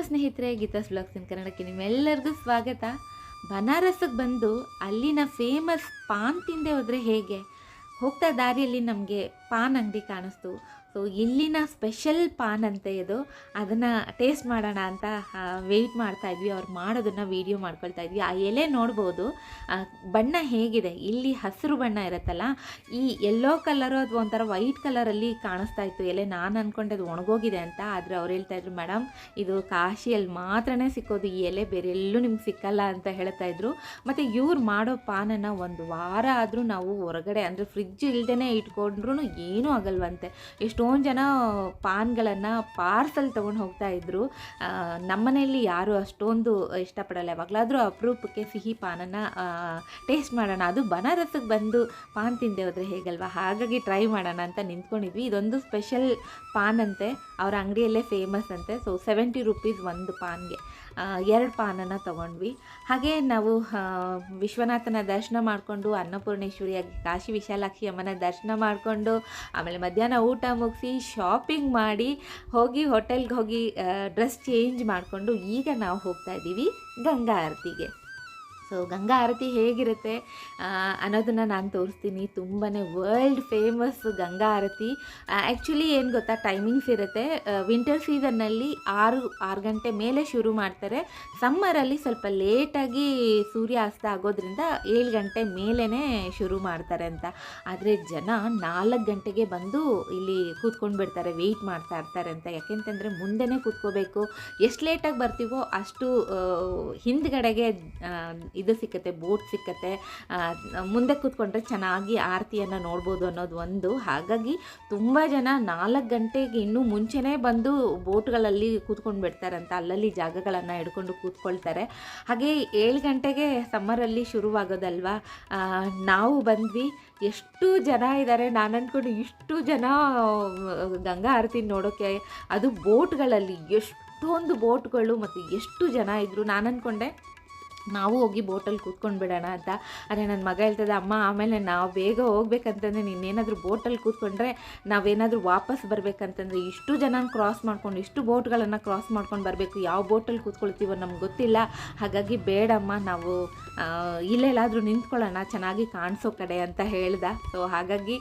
Hello ಸ್ನೇಹಿತರೆ Geetha's blogs ಇನ್ ಕನ್ನಡಕ್ಕೆ ನಿಮ್ಮೆಲ್ಲರಿಗೂ ಸ್ವಾಗತ. ಬನಾರಸ್ಗೆ ಬಂದು ಅಲ್ಲಿನ ಫೇಮಸ್ ಪಾನ್ ತಿಂದೆ ಹೋದರೆ ಹೇಗೆ? ಹೋಗ್ತಾ ದಾರಿಯಲ್ಲಿ ನಮಗೆ ಪಾನ್ ಅಂಗಡಿ ಕಾಣಿಸ್ತು. ಸೊ ಇಲ್ಲಿನ ಸ್ಪೆಷಲ್ ಪಾನ್ ಅಂತ ಇದು. ಅದನ್ನು ಟೇಸ್ಟ್ ಮಾಡೋಣ ಅಂತ ವೆಯ್ಟ್ ಮಾಡ್ತಾ ಇದ್ವಿ. ಅವ್ರು ಮಾಡೋದನ್ನು ವೀಡಿಯೋ ಮಾಡ್ಕೊಳ್ತಾ ಇದ್ವಿ. ಆ ಎಲೆ ನೋಡ್ಬೋದು ಬಣ್ಣ ಹೇಗಿದೆ? ಇಲ್ಲಿ ಹಸಿರು ಬಣ್ಣ ಇರುತ್ತಲ್ಲ, ಈ ಎಲ್ಲೋ ಕಲರು ಅದು ಒಂಥರ ವೈಟ್ ಕಲರಲ್ಲಿ ಕಾಣಿಸ್ತಾ ಇತ್ತು. ಎಲೆ ನಾನು ಅಂದ್ಕೊಂಡೆ ಅದು ಒಣಗೋಗಿದೆ ಅಂತ, ಆದರೆ ಅವ್ರು ಹೇಳ್ತಾ ಇದ್ರು ಮೇಡಮ್ ಇದು ಕಾಶಿಯಲ್ಲಿ ಮಾತ್ರನೇ ಸಿಕ್ಕೋದು. ಈ ಎಲೆ ಬೇರೆ ಎಲ್ಲೂ ನಿಮ್ಗೆ ಸಿಕ್ಕಲ್ಲ ಅಂತ ಹೇಳ್ತಾ ಇದ್ರು. ಮತ್ತು ಇವ್ರು ಮಾಡೋ ಪಾನನ್ನು ಒಂದು ವಾರ ಆದರೂ ನಾವು ಹೊರಗಡೆ, ಅಂದರೆ ಫ್ರಿಜ್ ಇಲ್ದೇ ಇಟ್ಕೊಂಡ್ರೂ ಏನೂ ಆಗಲ್ವಂತೆ. ಎಷ್ಟೊಂದು ಜನ ಪಾನ್ಗಳನ್ನು ಪಾರ್ಸಲ್ ತೊಗೊಂಡು ಹೋಗ್ತಾ ಇದ್ದರು ನಮ್ಮನೆಯಲ್ಲಿ ಯಾರು ಅಷ್ಟೊಂದು ಇಷ್ಟಪಡಲ್ಲ. ಯಾವಾಗಲಾದರೂ ಅಪರೂಪಕ್ಕೆ ಸಿಹಿ ಪಾನನ್ನು ಟೇಸ್ಟ್ ಮಾಡೋಣ. ಅದು ಬನಾರಸ್ಗೆ ಬಂದು ಪಾನ್ ತಿಂದೆ ಹೋದರೆ ಹೇಗಲ್ವಾ? ಹಾಗಾಗಿ ಟ್ರೈ ಮಾಡೋಣ ಅಂತ ನಿಂತ್ಕೊಂಡಿದ್ವಿ. ಇದೊಂದು ಸ್ಪೆಷಲ್ ಪಾನ್ ಅಂತೆ ಅವರ ಅಂಗಡಿಯಲ್ಲೇ ಫೇಮಸ್ ಅಂತೆ. ಸೊ ಸೆವೆಂಟಿ ರುಪೀಸ್ ಒಂದು ಪಾನ್ಗೆ. ಎರಡು ಪಾನನ್ನು ತೊಗೊಂಡ್ವಿ. ಹಾಗೆ ನಾವು ವಿಶ್ವನಾಥನ ದರ್ಶನ ಮಾಡಿಕೊಂಡು ಅನ್ನಪೂರ್ಣೇಶ್ವರಿಯ ಕಾಶಿ ವಿಶಾಲಾಕ್ಷಿ ಅಮ್ಮನ ದರ್ಶನ ಮಾಡಿಕೊಂಡು, ಆಮೇಲೆ ಮಧ್ಯಾಹ್ನ ಊಟ ಮುಗಿಸಿ ಶಾಪಿಂಗ್ ಮಾಡಿ ಹೋಗಿ ಹೋಟೆಲ್ಗೆ ಹೋಗಿ ಡ್ರೆಸ್ ಚೇಂಜ್ ಮಾಡಿಕೊಂಡು ಈಗ ನಾವು ಹೋಗ್ತಾ ಇದ್ದೀವಿ ಗಂಗಾ ಆರತಿಗೆ. ಸೊ ಗಂಗಾ ಆರತಿ ಹೇಗಿರುತ್ತೆ? ಅನ್ನೋದನ್ನು ನಾನು ತೋರಿಸ್ತೀನಿ. ತುಂಬಾ world famous Ganga Aarti. Actually ಏನು ಗೊತ್ತಾ? ಟೈಮಿಂಗ್ಸ್ ಇರುತ್ತೆ. ವಿಂಟರ್ ಸೀಸನ್ನಲ್ಲಿ ಆರು ಆರು ಗಂಟೆ ಮೇಲೆ ಶುರು ಮಾಡ್ತಾರೆ. ಸಮ್ಮರಲ್ಲಿ ಸ್ವಲ್ಪ ಲೇಟಾಗಿ ಸೂರ್ಯಾಸ್ತ ಆಗೋದ್ರಿಂದ ಏಳು ಗಂಟೆ ಮೇಲೇ ಶುರು ಮಾಡ್ತಾರೆ ಅಂತ. ಆದರೆ ಜನ ನಾಲ್ಕು ಗಂಟೆಗೆ ಬಂದು ಇಲ್ಲಿ ಕೂತ್ಕೊಂಡು ಬಿಡ್ತಾರೆ ವೆಯ್ಟ್ ಮಾಡ್ತಾ ಇರ್ತಾರೆ ಅಂತ. ಯಾಕೆಂತಂದರೆ ಮುಂದೆನೇ ಕೂತ್ಕೋಬೇಕು. ಎಷ್ಟು ಲೇಟಾಗಿ ಬರ್ತೀವೋ ಅಷ್ಟು ಹಿಂದ್ಗಡೆಗೆ ಇದು ಸಿಕ್ಕತ್ತೆ ಬೋಟ್ ಸಿಕ್ಕತ್ತೆ ಮುಂದೆ ಕೂತ್ಕೊಂಡ್ರೆ ಚೆನ್ನಾಗಿ ಆರತಿಯನ್ನು ನೋಡ್ಬೋದು ಅನ್ನೋದು ಒಂದು. ಹಾಗಾಗಿ ತುಂಬ ಜನ ನಾಲ್ಕು ಗಂಟೆಗೆ ಇನ್ನೂ ಮುಂಚೆನೇ ಬಂದು ಬೋಟ್ಗಳಲ್ಲಿ ಕೂತ್ಕೊಂಡು ಬಿಡ್ತಾರಂತ ಅಲ್ಲಲ್ಲಿ ಜಾಗಗಳನ್ನು ಹಿಡ್ಕೊಂಡು ಕೂತ್ಕೊಳ್ತಾರೆ. ಹಾಗೆ ಏಳು ಗಂಟೆಗೆ ಸಮ್ಮರಲ್ಲಿ ಶುರುವಾಗೋದಲ್ವಾ? ನಾವು ಬಂದ್ವಿ. ಎಷ್ಟು ಜನ ಇದ್ದಾರೆ ನಾನು ಅಂದ್ಕೊಂಡು ಇಷ್ಟು ಜನ, ಗಂಗಾ ಆರತಿ ನೋಡೋಕ್ಕೆ ಅದು ಬೋಟ್ಗಳಲ್ಲಿ ಎಷ್ಟೊಂದು ಬೋಟ್ಗಳು ಮತ್ತು ಎಷ್ಟು ಜನ ಇದ್ದರು ನಾನು ಅಂದ್ಕೊಂಡೆ ನಾವು ಹೋಗಿ ಬೋಟಲ್ಲಿ ಕೂತ್ಕೊಂಡು ಬಿಡೋಣ ಅಂತ. ಅದೇ ನನ್ನ ಮಗ ಹೇಳ್ತದೆ, ಅಮ್ಮ, ಆಮೇಲೆ ನಾವು ಬೇಗ ಹೋಗ್ಬೇಕಂತಂದರೆ ನೀನೇನಾದರೂ ಬೋಟಲ್ಲಿ ಕೂತ್ಕೊಂಡ್ರೆ ನಾವೇನಾದರೂ ವಾಪಸ್ ಬರಬೇಕಂತಂದರೆ ಇಷ್ಟು ಜನ ಕ್ರಾಸ್ ಮಾಡ್ಕೊಂಡು, ಇಷ್ಟು ಬೋಟ್ಗಳನ್ನು ಕ್ರಾಸ್ ಮಾಡ್ಕೊಂಡು ಬರಬೇಕು. ಯಾವ ಬೋಟಲ್ಲಿ ಕೂತ್ಕೊಳ್ತೀವೋ ನಮ್ಗೆ ಗೊತ್ತಿಲ್ಲ. ಹಾಗಾಗಿ ಬೇಡಮ್ಮ, ನಾವು ಇಲ್ಲೆಲ್ಲಾದರೂ ನಿಂತ್ಕೊಳ್ಳೋಣ, ಚೆನ್ನಾಗಿ ಕಾಣಿಸೋ ಕಡೆ ಅಂತ ಹೇಳ್ದ. ಸೊ ಹಾಗಾಗಿ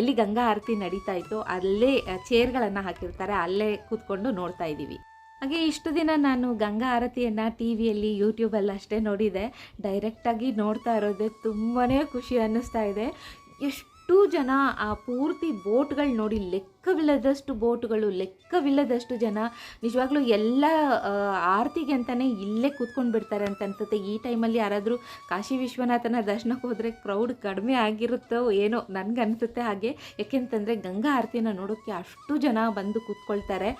ಎಲ್ಲಿ ಗಂಗಾ ಆರತಿ ನಡೀತಾ ಇತ್ತು ಅಲ್ಲೇ ಚೇರ್ಗಳನ್ನು ಹಾಕಿರ್ತಾರೆ, ಅಲ್ಲೇ ಕೂತ್ಕೊಂಡು ನೋಡ್ತಾ ಇದ್ದೀವಿ ಹಾಗೆ ಇಷ್ಟು ದಿನ ನಾನು ಗಂಗಾ ಆರತಿಯನ್ನು ಟಿ ವಿಯಲ್ಲಿ ಯೂಟ್ಯೂಬಲ್ಲಿ ಅಷ್ಟೇ ನೋಡಿದೆ. ಡೈರೆಕ್ಟಾಗಿ ನೋಡ್ತಾ ಇರೋದೇ ತುಂಬಾ ಖುಷಿ ಅನ್ನಿಸ್ತಾ ಇದೆ. ಎಷ್ಟು ಜನ ಆ ಪೂರ್ತಿ ಬೋಟ್ಗಳು ನೋಡಿ ಲೆಕ್ಕವಿಲ್ಲದಷ್ಟು ಬೋಟ್ಗಳು, ಲೆಕ್ಕವಿಲ್ಲದಷ್ಟು ಜನ ನಿಜವಾಗ್ಲೂ ಎಲ್ಲ ಆರತಿಗೆ ಅಂತಲೇ ಇಲ್ಲೇ ಕೂತ್ಕೊಂಡು ಬಿಡ್ತಾರೆ ಅಂತ ಅನ್ಸುತ್ತೆ ಈ ಟೈಮಲ್ಲಿ ಯಾರಾದರೂ ಕಾಶಿ ವಿಶ್ವನಾಥನ ದರ್ಶನಕ್ಕೆ ಹೋದರೆ ಕ್ರೌಡ್ ಕಡಿಮೆ ಆಗಿರುತ್ತೋ ಏನೋ ನನಗೆ ಅನಿಸುತ್ತೆ ಹಾಗೆ. ಯಾಕೆಂತಂದರೆ ಗಂಗಾ ಆರತಿನ ನೋಡೋಕ್ಕೆ ಅಷ್ಟು ಜನ ಬಂದು ಕೂತ್ಕೊಳ್ತಾರೆ.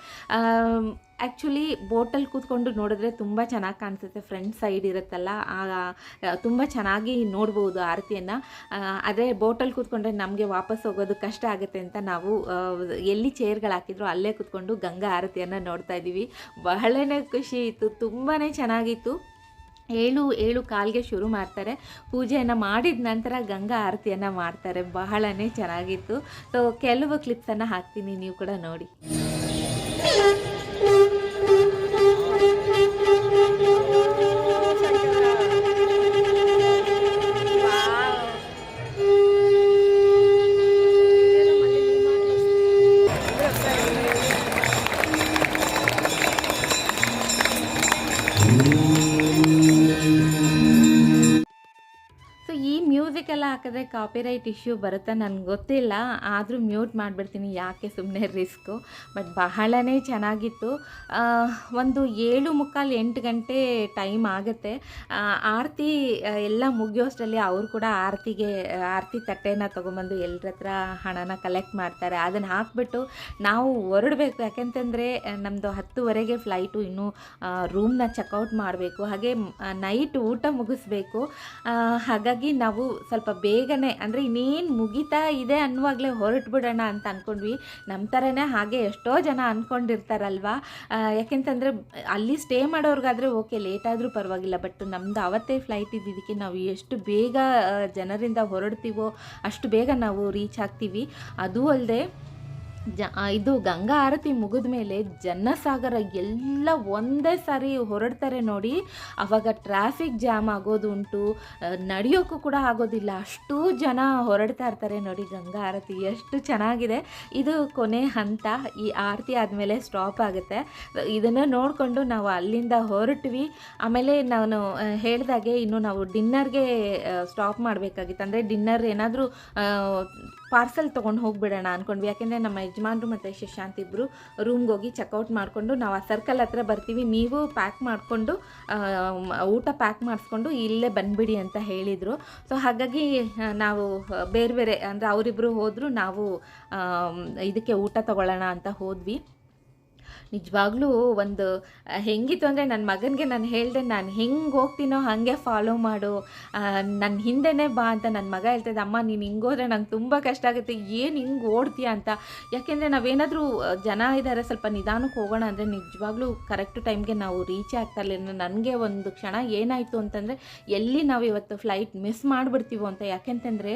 ಆ್ಯಕ್ಚುಲಿ ಬೋಟಲ್ಲಿ ಕೂತ್ಕೊಂಡು ನೋಡಿದ್ರೆ ತುಂಬ ಚೆನ್ನಾಗಿ ಕಾಣಿಸುತ್ತೆ. ಫ್ರಂಟ್ ಸೈಡ್ ಇರುತ್ತಲ್ಲ ತುಂಬ ಚೆನ್ನಾಗಿ ನೋಡ್ಬೋದು ಆರತಿಯನ್ನು. ಆದರೆ ಬೋಟಲ್ಲಿ ಕೂತ್ಕೊಂಡ್ರೆ ನಮಗೆ ವಾಪಸ್ ಹೋಗೋದು ಕಷ್ಟ ಆಗುತ್ತೆ ಅಂತ ನಾವು ಎಲ್ಲಿ ಚೇರ್ಗಳು ಹಾಕಿದ್ರು ಅಲ್ಲೇ ಕುತ್ಕೊಂಡು ಗಂಗಾ ಆರತಿಯನ್ನು ನೋಡ್ತಾ ಇದ್ದೀವಿ. ಬಹಳನೇ ಖುಷಿ ಇತ್ತು ತುಂಬಾ ಚೆನ್ನಾಗಿತ್ತು. ಏಳು ಏಳು ಕಾಲ್ಗೆ ಶುರು ಮಾಡ್ತಾರೆ. ಪೂಜೆಯನ್ನು ಮಾಡಿದ ನಂತರ ಗಂಗಾ ಆರತಿಯನ್ನು ಮಾಡ್ತಾರೆ. ಬಹಳನೇ ಚೆನ್ನಾಗಿತ್ತು. ಸೊ ಕೆಲವು ಕ್ಲಿಪ್ಸನ್ನು ಹಾಕ್ತೀನಿ, ನೀವು ಕೂಡ ನೋಡಿ. ಹಾಕಿದ್ರೆ ಕಾಪಿರೈಟ್ ಇಶ್ಯೂ ಬರುತ್ತಾ ನನಗೆ ಗೊತ್ತಿಲ್ಲ. ಆದರೂ ಮ್ಯೂಟ್ ಮಾಡಿಬಿಡ್ತೀನಿ, ಯಾಕೆ ಸುಮ್ಮನೆ ರಿಸ್ಕು ಬಟ್ ಬಹಳನೇ ಚೆನ್ನಾಗಿತ್ತು. ಒಂದು ಏಳು ಮುಕ್ಕಾಲು ಎಂಟು ಗಂಟೆ ಟೈಮ್ ಆಗುತ್ತೆ. ಆರತಿ ಎಲ್ಲ ಮುಗಿಯೋಷ್ಟರಲ್ಲಿ ಅವರು ಕೂಡ ಆರತಿಗೆ, ಆರತಿ ತಟ್ಟೆನ ತೊಗೊಂಬಂದು ಎಲ್ಲರ ಹತ್ರ ಹಣನ ಕಲೆಕ್ಟ್ ಮಾಡ್ತಾರೆ. ಅದನ್ನು ಹಾಕ್ಬಿಟ್ಟು ನಾವು ಹೊರಡಬೇಕು. ಯಾಕೆಂತಂದರೆ ನಮ್ಮದು ಹತ್ತುವರೆಗೆ ಫ್ಲೈಟು ಇನ್ನೂ ರೂಮ್ನ ಚೆಕ್ಔಟ್ ಮಾಡಬೇಕು. ಹಾಗೆ ನೈಟ್ ಊಟ ಮುಗಿಸ್ಬೇಕು. ಹಾಗಾಗಿ ನಾವು ಸ್ವಲ್ಪ ಬೇಗನೆ ಅಂದರೆ ಇನ್ನೇನು ಮುಗಿತಾ ಇದೆ ಅನ್ನುವಾಗಲೇ ಹೊರಟ್ಬಿಡೋಣ ಅಂತ ಅಂದ್ಕೊಂಡ್ವಿ ನಮ್ಮ ಥರನೇ ಹಾಗೆ ಎಷ್ಟೋ ಜನ ಅಂದ್ಕೊಂಡಿರ್ತಾರಲ್ವಾ ಯಾಕೆಂತಂದರೆ ಅಲ್ಲಿ ಸ್ಟೇ ಮಾಡೋರ್ಗಾದರೆ ಓಕೆ ಲೇಟಾದರೂ ಪರವಾಗಿಲ್ಲ, ಬಟ್ ನಮ್ಮದು ಅವತ್ತೇ ಫ್ಲೈಟ್ ಇದ್ದಿದ್ದಕ್ಕೆ ನಾವು ಎಷ್ಟು ಬೇಗ ಜನರಿಂದ ಹೊರಡ್ತೀವೋ ಅಷ್ಟು ಬೇಗ ನಾವು ರೀಚ್ ಆಗ್ತೀವಿ. ಅದೂ ಅಲ್ಲದೆ ಜ ಇದು ಗಂಗಾ ಆರತಿ ಮುಗಿದ ಮೇಲೆ ಜನಸಾಗರ ಎಲ್ಲ ಒಂದೇ ಸಾರಿ ಹೊರಡ್ತಾರೆ ನೋಡಿ. ಆವಾಗ ಟ್ರಾಫಿಕ್ ಜಾಮ್ ಆಗೋದು ಉಂಟು. ನಡೆಯೋಕ್ಕೂ ಕೂಡ ಆಗೋದಿಲ್ಲ. ಅಷ್ಟು ಜನ ಹೊರಡ್ತಾ ಇರ್ತಾರೆ ನೋಡಿ ಗಂಗಾ ಆರತಿ. ಎಷ್ಟು ಚೆನ್ನಾಗಿದೆ. ಇದು ಕೊನೆ ಹಂತ. ಈ ಆರತಿ ಆದಮೇಲೆ ಸ್ಟಾಪ್ ಆಗುತ್ತೆ. ಇದನ್ನು ನೋಡಿಕೊಂಡು ನಾವು ಅಲ್ಲಿಂದ ಹೊರಟ್ವಿ. ಆಮೇಲೆ ನಾನು ಹೇಳ್ದಾಗೆ ಇನ್ನು ನಾವು ಡಿನ್ನರ್ಗೆ ಸ್ಟಾಪ್ ಮಾಡಬೇಕಾಗಿತ್ತು. ಅಂದರೆ ಡಿನ್ನರ್ ಏನಾದರೂ ಪಾರ್ಸೆಲ್ ತೊಗೊಂಡು ಹೋಗ್ಬಿಡೋಣ ಅಂದ್ಕೊಂಡ್ವಿ ಯಾಕೆಂದರೆ ನಮ್ಮ ಯಜಮಾನ್ರು ಮತ್ತು ಶಶಾಂತ್ ಇಬ್ಬರು ರೂಮ್ಗೆ ಹೋಗಿ ಚೆಕ್ಔಟ್ ಮಾಡಿಕೊಂಡು ನಾವು ಆ ಸರ್ಕಲ್ ಹತ್ರ ಬರ್ತೀವಿ. ನೀವು ಪ್ಯಾಕ್ ಮಾಡಿಕೊಂಡು ಊಟ ಪ್ಯಾಕ್ ಮಾಡಿಸ್ಕೊಂಡು ಇಲ್ಲೇ ಬಂದುಬಿಡಿ ಅಂತ ಹೇಳಿದರು. ಸೊ ಹಾಗಾಗಿ ನಾವು ಬೇರೆ ಬೇರೆ ಅಂದರೆ ಅವರಿಬ್ಬರು ಹೋದರು, ನಾವು ಇದಕ್ಕೆ ಊಟ ತಗೊಳ್ಳೋಣ ಅಂತ ಹೋದ್ವಿ. ನಿಜವಾಗ್ಲೂ ಒಂದು ಹೆಂಗಿತ್ತು ಅಂದರೆ ನನ್ನ ಮಗನಿಗೆ ನಾನು ಹೇಳಿದೆ, ನಾನು ಹೆಂಗೆ ಹೋಗ್ತೀನೋ ಹಾಗೆ ಫಾಲೋ ಮಾಡು. ನನ್ನ ಹಿಂದೆನೇ ಬಾ ಅಂತ ನನ್ನ ಮಗ ಹೇಳ್ತಿದ್ದೆ ಅಮ್ಮ, ನೀನು ಹಿಂಗೆ ಹೋದರೆ ನಂಗೆ ತುಂಬ ಕಷ್ಟ ಆಗುತ್ತೆ. ಏನು ಹಿಂಗೆ ಓಡ್ತೀಯ ಅಂತ? ಯಾಕೆಂದರೆ ನಾವೇನಾದರೂ ಜನ ಇದ್ದಾರೆ ಸ್ವಲ್ಪ ನಿಧಾನಕ್ಕೆ ಹೋಗೋಣ ಅಂದರೆ ನಿಜವಾಗ್ಲೂ ಕರೆಕ್ಟ್ ಟೈಮ್ಗೆ ನಾವು ರೀಚ್ ಆಗ್ತಾ ಇರಲಿಲ್ಲ. ನನಗೆ ಒಂದು ಕ್ಷಣ ಏನಾಯಿತು ಅಂತಂದರೆ, ಎಲ್ಲಿ ನಾವು ಇವತ್ತು ಫ್ಲೈಟ್ ಮಿಸ್ ಮಾಡಿಬಿಡ್ತೀವೋ ಅಂತ. ಯಾಕೆಂತಂದರೆ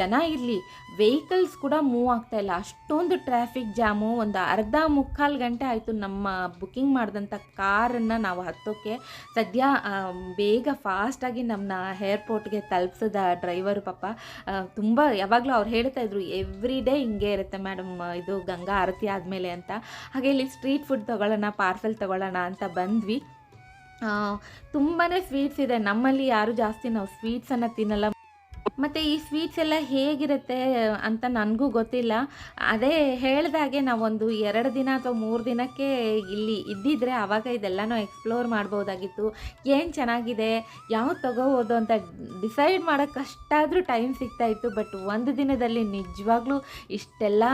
ಜನ ಇರಲಿ ವೆಹಿಕಲ್ಸ್ ಕೂಡ ಮೂವ್ ಆಗ್ತಾ ಇಲ್ಲ. ಅಷ್ಟೊಂದು ಟ್ರಾಫಿಕ್ ಜಾಮು ಒಂದು ಅರ್ಧ ಮುಕ್ಕಾಲು ಆಯಿತು ನಮ್ಮ ಬುಕ್ಕಿಂಗ್ ಮಾಡಿದಂಥ ಕಾರನ್ನು ನಾವು ಹತ್ತೋಕ್ಕೆ ಸದ್ಯ ಬೇಗ ಫಾಸ್ಟಾಗಿ ನಮ್ಮನ್ನ ಏರ್ಪೋರ್ಟ್ಗೆ ತಲುಪಿಸಿದ ಡ್ರೈವರು ಪಾಪ ತುಂಬ ಯಾವಾಗಲೂ ಅವ್ರು ಹೇಳ್ತಾ ಇದ್ರು ಎವ್ರಿ ಡೇ ಹಿಂಗೆ ಇರುತ್ತೆ ಮೇಡಮ್ ಇದು ಗಂಗಾ ಆರತಿ ಆದಮೇಲೆ ಅಂತ. ಹಾಗೆ ಇಲ್ಲಿ ಸ್ಟ್ರೀಟ್ ಫುಡ್ ತೊಗೊಳ್ಳೋಣ ಪಾರ್ಸೆಲ್ ತೊಗೊಳ್ಳೋಣ ಅಂತ ಬಂದ್ವಿ. ತುಂಬಾ ಸ್ವೀಟ್ಸ್ ಇದೆ. ನಮ್ಮಲ್ಲಿ ಯಾರು ಜಾಸ್ತಿ ನಾವು ಸ್ವೀಟ್ಸನ್ನು ತಿನ್ನಲ್ಲ. ಮತ್ತು ಈ ಸ್ವೀಟ್ಸ್ ಎಲ್ಲ ಹೇಗಿರುತ್ತೆ ಅಂತ ನನಗೂ ಗೊತ್ತಿಲ್ಲ. ಅದೇ ಹೇಳಿದಾಗೆ ನಾವೊಂದು ಎರಡು ದಿನ ಅಥವಾ ಮೂರು ದಿನಕ್ಕೆ ಇಲ್ಲಿ ಇದ್ದಿದ್ರೆ ಆವಾಗ ಇದೆಲ್ಲನೂ ಎಕ್ಸ್ಪ್ಲೋರ್ ಮಾಡ್ಬೋದಾಗಿತ್ತು. ಏನು ಚೆನ್ನಾಗಿದೆ, ಯಾವ್ದು ತಗೋಬೋದು ಅಂತ ಡಿಸೈಡ್ ಮಾಡೋಕ್ಕಷ್ಟಾದರೂ ಟೈಮ್ ಸಿಗ್ತಾಯಿತ್ತು ಬಟ್ ಒಂದು ದಿನದಲ್ಲಿ ನಿಜವಾಗ್ಲೂ ಇಷ್ಟೆಲ್ಲ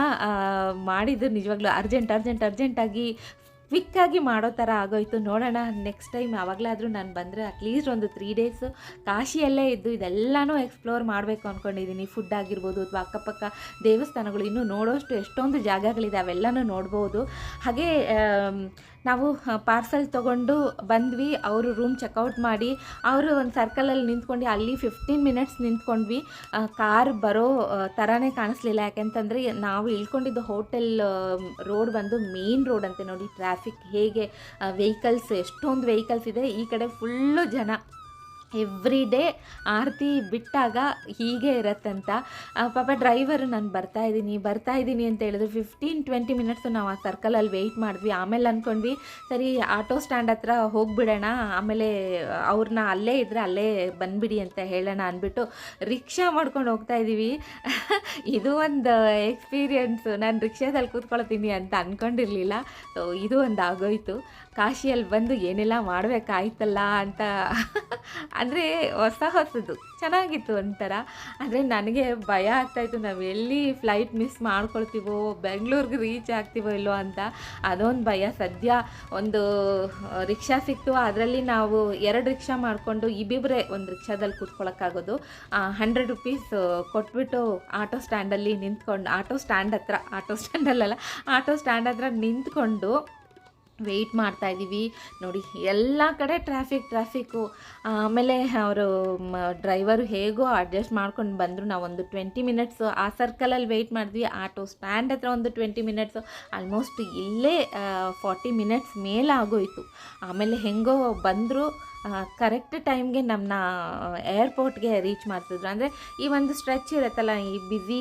ಮಾಡಿದ್ದು ನಿಜವಾಗ್ಲೂ ಅರ್ಜೆಂಟ್ ಅರ್ಜೆಂಟ್ ಅರ್ಜೆಂಟಾಗಿ ಕ್ವಿಕ್ಕಾಗಿ ಮಾಡೋ ಥರ ಆಗೋಯ್ತು. ನೋಡೋಣ ನೆಕ್ಸ್ಟ್ ಟೈಮ್ ಯಾವಾಗಲಾದರೂ ನಾನು ಬಂದರೆ ಅಟ್ಲೀಸ್ಟ್ ಒಂದು ತ್ರೀ ಡೇಸು ಕಾಶಿಯಲ್ಲೇ ಇದ್ದು ಇದೆಲ್ಲನೂ ಎಕ್ಸ್ಪ್ಲೋರ್ ಮಾಡಬೇಕು ಅಂದ್ಕೊಂಡಿದ್ದೀನಿ ಫುಡ್ ಆಗಿರ್ಬೋದು ಅಥವಾ ಅಕ್ಕಪಕ್ಕ ದೇವಸ್ಥಾನಗಳು ಇನ್ನೂ ನೋಡೋಷ್ಟು ಎಷ್ಟೊಂದು ಜಾಗಗಳಿದೆ ಅವೆಲ್ಲನೂ ನೋಡ್ಬೋದು. ಹಾಗೆ ನಾವು ಪಾರ್ಸೆಲ್ ತೊಗೊಂಡು ಬಂದ್ವಿ. ಅವರು ರೂಮ್ ಚೆಕ್ಔಟ್ ಮಾಡಿ, ಅವರು ಒಂದು ಸರ್ಕಲಲ್ಲಿ ನಿಂತ್ಕೊಂಡು, ಅಲ್ಲಿ ಫಿಫ್ಟೀನ್ ಮಿನಿಟ್ಸ್ ನಿಂತ್ಕೊಂಡ್ವಿ. ಕಾರ್ ಬರೋ ಥರನೇ ಕಾಣಿಸ್ಲಿಲ್ಲ. ಯಾಕೆಂತಂದರೆ, ನಾವು ಇಳ್ಕೊಂಡಿದ್ದ ಹೋಟೆಲ್ ರೋಡ್ ಬಂದು ಮೇನ್ ರೋಡ್ ಅಂತೆ ನೋಡಿ ಟ್ರಾಫಿಕ್ ಹೇಗೆ ವೆಹಿಕಲ್ಸ್ ಎಷ್ಟೊಂದು ವೆಹಿಕಲ್ಸ್ ಇದೆ. ಈ ಕಡೆ ಫುಲ್ಲು ಜನ. ಎವ್ರಿ ಡೇ ಆರತಿ ಬಿಟ್ಟಾಗ ಹೀಗೆ ಇರತ್ತಂತ. ಪಾಪ ಡ್ರೈವರು ನಾನು ಬರ್ತಾ ಇದ್ದೀನಿ ಬರ್ತಾ ಇದ್ದೀನಿ ಅಂತ ಹೇಳಿದ್ರು. ಫಿಫ್ಟೀನ್ ಟ್ವೆಂಟಿ ಮಿನಿಟ್ಸು ನಾವು ಆ ಸರ್ಕಲಲ್ಲಿ ವೆಯ್ಟ್ ಮಾಡಿದ್ವಿ. ಆಮೇಲೆ ಅಂದ್ಕೊಂಡ್ವಿ ಸರಿ ಆಟೋ ಸ್ಟ್ಯಾಂಡ್ ಹತ್ರ ಹೋಗಿಬಿಡೋಣ. ಆಮೇಲೆ ಅವ್ರನ್ನ ಅಲ್ಲೇ ಇದ್ದರೆ ಅಲ್ಲೇ ಬಂದ್ಬಿಡಿ ಅಂತ ಹೇಳೋಣ ಅಂದ್ಬಿಟ್ಟು ರಿಕ್ಷಾ ಮಾಡ್ಕೊಂಡು ಹೋಗ್ತಾ ಇದ್ದೀವಿ ಇದು ಒಂದು ಎಕ್ಸ್ಪೀರಿಯನ್ಸು ನಾನು ರಿಕ್ಷಾದಲ್ಲಿ ಕೂತ್ಕೊಳ್ತೀನಿ ಅಂತ ಅಂದ್ಕೊಂಡಿರಲಿಲ್ಲ ಸೊ ಇದು ಒಂದು ಆಗೋಯ್ತು. ಕಾಶಿಯಲ್ಲಿ ಬಂದು ಏನೆಲ್ಲ ಮಾಡಬೇಕಾಯ್ತಲ್ಲ ಅಂತ ಅಂದರೆ ಹೊಸ ಹೊಸದು, ಚೆನ್ನಾಗಿತ್ತು ಒಂಥರ. ಆದರೆ ನನಗೆ ಭಯ ಆಗ್ತಾಯಿತ್ತು. ನಾವು ಎಲ್ಲಿ ಫ್ಲೈಟ್ ಮಿಸ್ ಮಾಡ್ಕೊಳ್ತೀವೋ, ಬೆಂಗಳೂರಿಗೆ ರೀಚ್ ಆಗ್ತೀವೋ ಇಲ್ಲೋ ಅಂತ. ಅದೊಂದು ಭಯ. ಸದ್ಯ ಒಂದು ರಿಕ್ಷಾ ಸಿಕ್ತು. ಅದರಲ್ಲಿ ನಾವು ಎರಡು ರಿಕ್ಷಾ ಮಾಡಿಕೊಂಡು ಇಬ್ಬಿಬ್ಬರೇ ಒಂದು ರಿಕ್ಷಾದಲ್ಲಿ ಕೂತ್ಕೊಳ್ಳೋಕ್ಕಾಗೋದು ಹಂಡ್ರೆಡ್ ರುಪೀಸ್ ಕೊಟ್ಬಿಟ್ಟು ಆಟೋ ಸ್ಟ್ಯಾಂಡಲ್ಲಿ ನಿಂತ್ಕೊಂಡು, ಆಟೋ ಸ್ಟ್ಯಾಂಡ್ ಹತ್ರ, ಆಟೋ ಸ್ಟ್ಯಾಂಡಲ್ಲಲ್ಲ, ಆಟೋ ಸ್ಟ್ಯಾಂಡ್ ಹತ್ರ ನಿಂತ್ಕೊಂಡು ವೆಯ್ಟ್ ಮಾಡ್ತಾ ಇದ್ದೀವಿ. ನೋಡಿ, ಎಲ್ಲ ಕಡೆ ಟ್ರಾಫಿಕ್ ಟ್ರಾಫಿಕ್ಕು ಆಮೇಲೆ ಅವರು ಡ್ರೈವರು ಹೇಗೋ ಅಡ್ಜಸ್ಟ್ ಮಾಡ್ಕೊಂಡು ಬಂದರು. ನಾವೊಂದು ಟ್ವೆಂಟಿ ಮಿನಿಟ್ಸು ಆ ಸರ್ಕಲಲ್ಲಿ ವೆಯ್ಟ್ ಮಾಡಿದ್ವಿ. ಆಟೋ ಸ್ಟ್ಯಾಂಡ್ ಹತ್ರ ಒಂದು ಟ್ವೆಂಟಿ ಮಿನಿಟ್ಸು ಆಲ್ಮೋಸ್ಟ್ ಇಲ್ಲೇ ಫಾರ್ಟಿ ಮಿನಿಟ್ಸ್ ಮೇಲೆ ಆಗೋಯಿತು. ಆಮೇಲೆ ಹೆಂಗೋ ಬಂದರು. ಕರೆಕ್ಟ್ ಟೈಮ್ಗೆ ನಮ್ಮನ್ನ ಏರ್ಪೋರ್ಟ್ಗೆ ರೀಚ್ ಮಾಡ್ತಿದ್ರು. ಅಂದರೆ ಈ ಒಂದು ಸ್ಟ್ರೆಚ್ ಇರುತ್ತಲ್ಲ, ಈ ಬ್ಯುಸಿ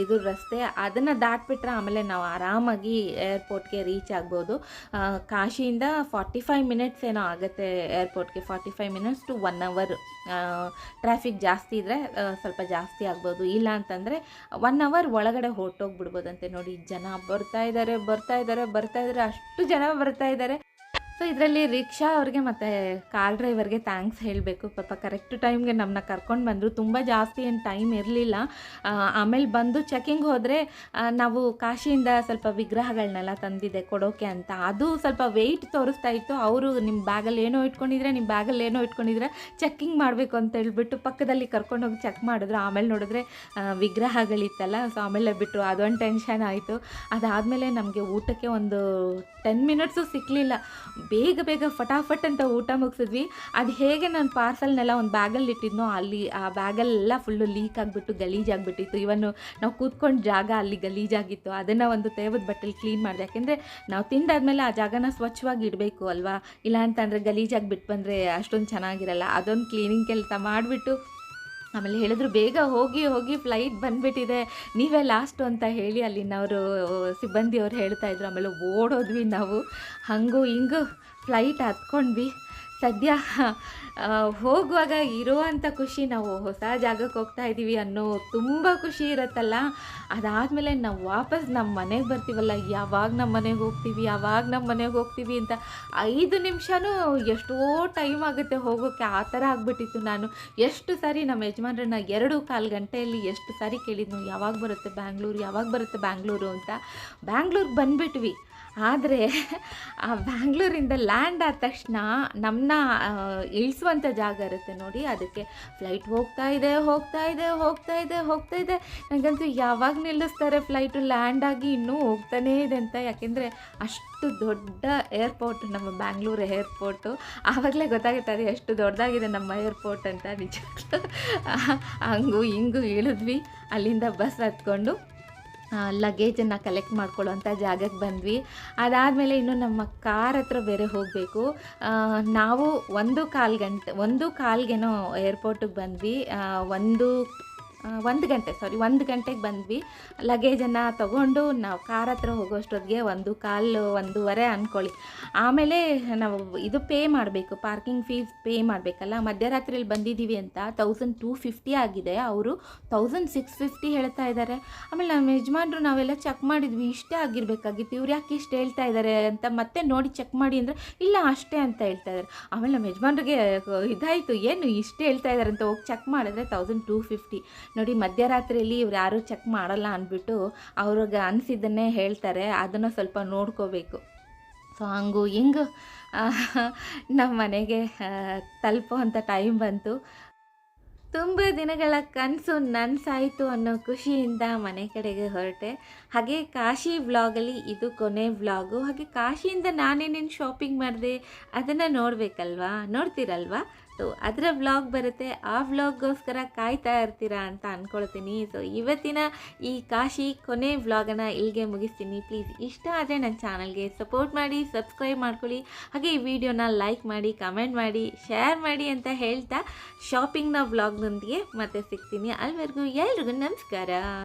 ಇದು ರಸ್ತೆ, ಅದನ್ನು ದಾಟ್ಬಿಟ್ರೆ ಆಮೇಲೆ ನಾವು ಆರಾಮಾಗಿ ಏರ್ಪೋರ್ಟ್ಗೆ ರೀಚ್ ಆಗ್ಬೋದು ಆ, ಕಾಶಿಯಿಂದ ಫಾರ್ಟಿ ಫೈವ್ ಮಿನಿಟ್ಸ್ ಏನೋ ಆಗುತ್ತೆ ಏರ್ಪೋರ್ಟ್ಗೆ forty five minutes to one hour traffic ಜಾಸ್ತಿ ಇದ್ದರೆ ಸ್ವಲ್ಪ ಜಾಸ್ತಿ ಆಗ್ಬೋದು. ಇಲ್ಲ ಅಂತಂದರೆ ಒನ್ ಅವರ್ ಒಳಗಡೆ ಹೊರಟೋಗ್ಬಿಡ್ಬೋದಂತೆ ನೋಡಿ. ಜನ ಬರ್ತಾ ಇದ್ದಾರೆ ಬರ್ತಾ ಇದ್ದಾರೆ ಬರ್ತಾ ಇದ್ದಾರೆ ಅಷ್ಟು ಜನ ಬರ್ತಾ ಇದ್ದಾರೆ ಸೊ ಇದರಲ್ಲಿ ರಿಕ್ಷಾ ಅವ್ರಿಗೆ ಮತ್ತು ಕಾರ್ ಡ್ರೈವರ್ಗೆ ಥ್ಯಾಂಕ್ಸ್ ಹೇಳಬೇಕು. ಪಾಪ ಕರೆಕ್ಟ್ ಟೈಮ್ಗೆ ನಮ್ಮನ್ನ ಕರ್ಕೊಂಡು ಬಂದರು. ತುಂಬ ಜಾಸ್ತಿ ಏನು ಟೈಮ್ ಇರಲಿಲ್ಲ. ಆಮೇಲೆ ಬಂದು ಚೆಕಿಂಗ್ ಹೋದರೆ ನಾವು ಕಾಶಿಯಿಂದ ಸ್ವಲ್ಪ ವಿಗ್ರಹಗಳನ್ನೆಲ್ಲ ತಂದಿದೆ ಕೊಡೋಕೆ ಅಂತ. ಅದು ಸ್ವಲ್ಪ ವೆಯ್ಟ್ ತೋರಿಸ್ತಾ ಇತ್ತು. ಅವರು ನಿಮ್ಮ ಬ್ಯಾಗಲ್ಲಿ ಏನೋ ಇಟ್ಕೊಂಡಿದ್ರೆ ನಿಮ್ಮ ಬ್ಯಾಗಲ್ಲಿ ಏನೋ ಇಟ್ಕೊಂಡಿದ್ರೆ ಚೆಕ್ಕಿಂಗ್ ಮಾಡಬೇಕು ಅಂತ ಹೇಳ್ಬಿಟ್ಟು ಪಕ್ಕದಲ್ಲಿ ಕರ್ಕೊಂಡು ಹೋಗಿ ಚೆಕ್ ಮಾಡಿದ್ರು. ಆಮೇಲೆ ನೋಡಿದ್ರೆ ವಿಗ್ರಹಗಳಿತ್ತಲ್ಲ. ಸೊ ಆಮೇಲೆ ಬಿಟ್ಟು ಅದೊಂದು ಟೆನ್ಷನ್ ಆಯಿತು. ಅದಾದಮೇಲೆ ನಮಗೆ ಊಟಕ್ಕೆ ಒಂದು ಟೆನ್ ಮಿನಿಟ್ಸು ಸಿಕ್ಕಲಿಲ್ಲ ಬೇಗ ಬೇಗ ಫಟಾಫಟ್ ಅಂತ ಊಟ ಮುಗಿಸಿದ್ವಿ. ಅದು ಹೇಗೆ ನಾನು ಪಾರ್ಸಲ್ನೆಲ್ಲ ಒಂದು ಬ್ಯಾಗಲ್ಲಿ ಇಟ್ಟಿದ್ನೋ ಅಲ್ಲಿ ಆ ಬ್ಯಾಗಲ್ಲೆಲ್ಲ ಫುಲ್ಲು ಲೀಕ್ ಆಗಿಬಿಟ್ಟು ಗಲೀಜಾಗಿಬಿಟ್ಟಿತ್ತು ಇವನ್ನು ನಾವು ಕೂತ್ಕೊಂಡು ಜಾಗ ಅಲ್ಲಿ ಗಲೀಜಾಗಿತ್ತು ಅದನ್ನು ಒಂದು ತೇವದ ಬಟ್ಟೆಲಿ ಕ್ಲೀನ್ ಮಾಡಿದೆ. ಯಾಕೆಂದರೆ ನಾವು ತಿಂದಾದ್ಮೇಲೆ ಆ ಜಾಗನ ಸ್ವಚ್ಛವಾಗಿ ಇಡಬೇಕು ಅಲ್ವಾ? ಇಲ್ಲ ಅಂತಂದರೆ ಗಲೀಜಾಗಿ ಬಿಟ್ಟು ಬಂದರೆ ಅಷ್ಟೊಂದು ಚೆನ್ನಾಗಿರಲ್ಲ. ಅದೊಂದು ಕ್ಲೀನಿಂಗ್ ಕೆಲಸ ಮಾಡಿಬಿಟ್ಟು ಆಮೇಲೆ ಹೇಳಿದ್ರು, ಬೇಗ ಹೋಗಿ ಹೋಗಿ ಫ್ಲೈಟ್ ಬಂದ್ಬಿಟ್ಟಿದೆ. ನೀವೇ ಲಾಸ್ಟು ಅಂತ ಹೇಳಿ ಅಲ್ಲಿನವರು ಸಿಬ್ಬಂದಿಯವ್ರು ಹೇಳ್ತಾ ಇದ್ರು. ಆಮೇಲೆ ಓಡೋದ್ವಿ ನಾವು. ಹಂಗೂ ಹಿಂಗೂ ಫ್ಲೈಟ್ ಹತ್ಕೊಂಡ್ವಿ. ಸದ್ಯ ಹೋಗುವಾಗ ಇರುವಂಥ ಖುಷಿ, ನಾವು ಹೊಸ ಜಾಗಕ್ಕೆ ಹೋಗ್ತಾ ಇದ್ದೀವಿ ಅನ್ನೋ ತುಂಬ ಖುಷಿ ಇರುತ್ತಲ್ಲ. ಅದಾದಮೇಲೆ ನಾವು ವಾಪಸ್ ನಮ್ಮ ಮನೆಗೆ ಬರ್ತೀವಲ್ಲ, ಯಾವಾಗ ನಮ್ಮ ಮನೆಗೆ ಹೋಗ್ತೀವಿ, ಯಾವಾಗ ನಮ್ಮ ಮನೆಗೆ ಹೋಗ್ತೀವಿ ಅಂತ ಐದು ನಿಮಿಷನೂ ಎಷ್ಟೋ ಟೈಮ್ ಆಗುತ್ತೆ ಹೋಗೋಕ್ಕೆ ಆ ಥರ ಆಗಿಬಿಟ್ಟಿತ್ತು ನಾನು. ಎಷ್ಟು ಸಾರಿ ನಮ್ಮ ಯಜಮಾನ್ರನ್ನ ಎರಡು ಕಾಲು ಗಂಟೆಯಲ್ಲಿ ಎಷ್ಟು ಸಾರಿ ಕೇಳಿದ್ನು, ಯಾವಾಗ ಬರುತ್ತೆ ಬ್ಯಾಂಗ್ಳೂರು, ಯಾವಾಗ ಬರುತ್ತೆ ಬ್ಯಾಂಗ್ಳೂರು ಅಂತ. ಬ್ಯಾಂಗ್ಳೂರಿಗೆ ಬಂದುಬಿಟ್ವಿ. ಆದರೆ ಆ ಬ್ಯಾಂಗ್ಳೂರಿಂದ ಲ್ಯಾಂಡ್ ಆದ ತಕ್ಷಣ ನಮ್ಮನ್ನ ಇಳಿಸುವಂಥ ಜಾಗ ಇರುತ್ತೆ ನೋಡಿ. ಅದಕ್ಕೆ ಫ್ಲೈಟ್ ಹೋಗ್ತಾ ಇದೆ ಹೋಗ್ತಾ ಇದೆ ಹೋಗ್ತಾ ಇದೆ ಹೋಗ್ತಾ ಇದೆ. ನನಗಂತೂ ಯಾವಾಗ ನಿಲ್ಲಿಸ್ತಾರೆ ಫ್ಲೈಟು? ಲ್ಯಾಂಡ್ ಆಗಿ ಇನ್ನೂ ಹೋಗ್ತಾನೇ ಇದೆ ಅಂತ. ಯಾಕೆಂದರೆ ಅಷ್ಟು ದೊಡ್ಡ ಏರ್ಪೋರ್ಟ್ ನಮ್ಮ ಬ್ಯಾಂಗ್ಳೂರು ಏರ್ಪೋರ್ಟು ಆವಾಗಲೇ ಗೊತ್ತಾಗುತ್ತೆ ಅದು ಎಷ್ಟು ದೊಡ್ಡದಾಗಿದೆ ನಮ್ಮ ಏರ್ಪೋರ್ಟ್ ಅಂತ. ನಿಜ ಹಂಗು ಹಿಂಗು ಇಳಿದ್ವಿ. ಅಲ್ಲಿಂದ ಬಸ್ ಹತ್ಕೊಂಡು ಲಗೇಜನ್ನು ಕಲೆಕ್ಟ್ ಮಾಡ್ಕೊಳ್ಳೋಂಥ ಜಾಗಕ್ಕೆ ಬಂದ್ವಿ. ಅದಾದಮೇಲೆ ಇನ್ನು ನಮ್ಮ ಕಾರ್ ಹತ್ರ ಬೇರೆ ಹೋಗಬೇಕು. ನಾವು ಒಂದು ಕಾಲು ಗಂಟೆ ಒಂದು ಕಾಲ್ಗೇನೋ ಏರ್ಪೋರ್ಟಿಗೆ ಬಂದ್ವಿ. ಒಂದು ಒಂದು ಗಂಟೆ ಸಾರಿ ಒಂದು ಗಂಟೆಗೆ ಬಂದ್ವಿ. ಲಗೇಜನ್ನು ತಗೊಂಡು ನಾವು ಕಾರ್ ಹತ್ರ ಹೋಗೋಷ್ಟೊತ್ತಿಗೆ ಒಂದು ಕಾಲು, ಒಂದೂವರೆ ಅಂದ್ಕೊಳ್ಳಿ ಆಮೇಲೆ ನಾವು ಇದು ಪೇ ಮಾಡಬೇಕು, ಪಾರ್ಕಿಂಗ್ ಫೀಸ್ ಪೇ ಮಾಡಬೇಕಲ್ಲ ಮಧ್ಯರಾತ್ರಿಯಲ್ಲಿ ಬಂದಿದ್ದೀವಿ ಅಂತ ತೌಸಂಡ್ ಟೂ ಫಿಫ್ಟಿ ಆಗಿದೆ. ಅವರು ತೌಸಂಡ್ ಸಿಕ್ಸ್ ಫಿಫ್ಟಿ ಹೇಳ್ತಾ ಇದ್ದಾರೆ. ಆಮೇಲೆ ನಮ್ಮ ಯಜಮಾನ್ರು ನಾವೆಲ್ಲ ಚೆಕ್ ಮಾಡಿದ್ವಿ, ಇಷ್ಟೇ ಆಗಿರಬೇಕಾಗಿತ್ತು. ಇವ್ರು ಯಾಕೆ ಇಷ್ಟು ಹೇಳ್ತಾ ಇದ್ದಾರೆ ಅಂತ ಮತ್ತೆ ನೋಡಿ ಚೆಕ್ ಮಾಡಿ ಅಂದರೆ, ಇಲ್ಲ, ಅಷ್ಟೇ ಅಂತ ಹೇಳ್ತಾ ಇದ್ದಾರೆ. ಆಮೇಲೆ ನಮ್ಮ ಯಜಮಾನ್ರಿಗೆ ಇದಾಯಿತು, ಏನು ಇಷ್ಟೇ ಹೇಳ್ತಾ ಇದ್ದಾರೆ ಅಂತ ಹೋಗಿ ಚೆಕ್ ಮಾಡಿದ್ರೆ ತೌಸಂಡ್ ಟೂ ಫಿಫ್ಟಿ ನೋಡಿ, ಮಧ್ಯರಾತ್ರಿಯಲ್ಲಿ ಇವ್ರು ಯಾರೂ ಚೆಕ್ ಮಾಡಲ್ಲ ಅಂದ್ಬಿಟ್ಟು ಅವ್ರಿಗೆ ಅನಿಸಿದ್ದನ್ನೇ ಹೇಳ್ತಾರೆ. ಅದನ್ನು ಸ್ವಲ್ಪ ನೋಡ್ಕೋಬೇಕು. ಸೊ ಹಂಗು ಹಿಂಗು ನಮ್ಮ ಮನೆಗೆ ತಲುಪೋ ಟೈಮ್ ಬಂತು. ತುಂಬ ದಿನಗಳ ಕನಸು ನನಸಾಯಿತು ಅನ್ನೋ ಖುಷಿಯಿಂದ ಮನೆ ಕಡೆಗೆ ಹೊರಟೆ. ಹಾಗೆ ಕಾಶಿ ವ್ಲಾಗಲ್ಲಿ ಇದು ಕೊನೆ ವ್ಲಾಗು ಹಾಗೆ ಕಾಶಿಯಿಂದ ನಾನೇನೇನು ಶಾಪಿಂಗ್ ಮಾಡಿದೆ ಅದನ್ನು ನೋಡಬೇಕಲ್ವಾ? ನೋಡ್ತೀರಲ್ವಾ? ಸೊ ಅದರ ವ್ಲಾಗ್ ಬರುತ್ತೆ. ಆ ವ್ಲಾಗ್ಗೋಸ್ಕರ ಕಾಯ್ತಾ ಇರ್ತೀರಾ ಅಂತ ಅಂದ್ಕೊಳ್ತೀನಿ ಸೊ ಇವತ್ತಿನ ಈ ಕಾಶಿ ಕೊನೆ ವ್ಲಾಗನ್ನು ಇಲ್ಲಿಗೆ ಮುಗಿಸ್ತೀನಿ. ಪ್ಲೀಸ್ ಇಷ್ಟ ಆದರೆ ನನ್ನ ಚಾನಲ್ಗೆ ಸಪೋರ್ಟ್ ಮಾಡಿ ಸಬ್ಸ್ಕ್ರೈಬ್ ಮಾಡ್ಕೊಳ್ಳಿ. ಹಾಗೆ ಈ ವಿಡಿಯೋನ ಲೈಕ್ ಮಾಡಿ ಕಮೆಂಟ್ ಮಾಡಿ ಶೇರ್ ಮಾಡಿ ಅಂತ ಹೇಳ್ತಾ ಶಾಪಿಂಗ್ನ ವ್ಲಾಗ್ನೊಂದಿಗೆ ಮತ್ತೆ ಸಿಗ್ತೀನಿ. ಅಲ್ಲಿವರೆಗೂ ಎಲ್ರಿಗೂ ನಮಸ್ಕಾರ.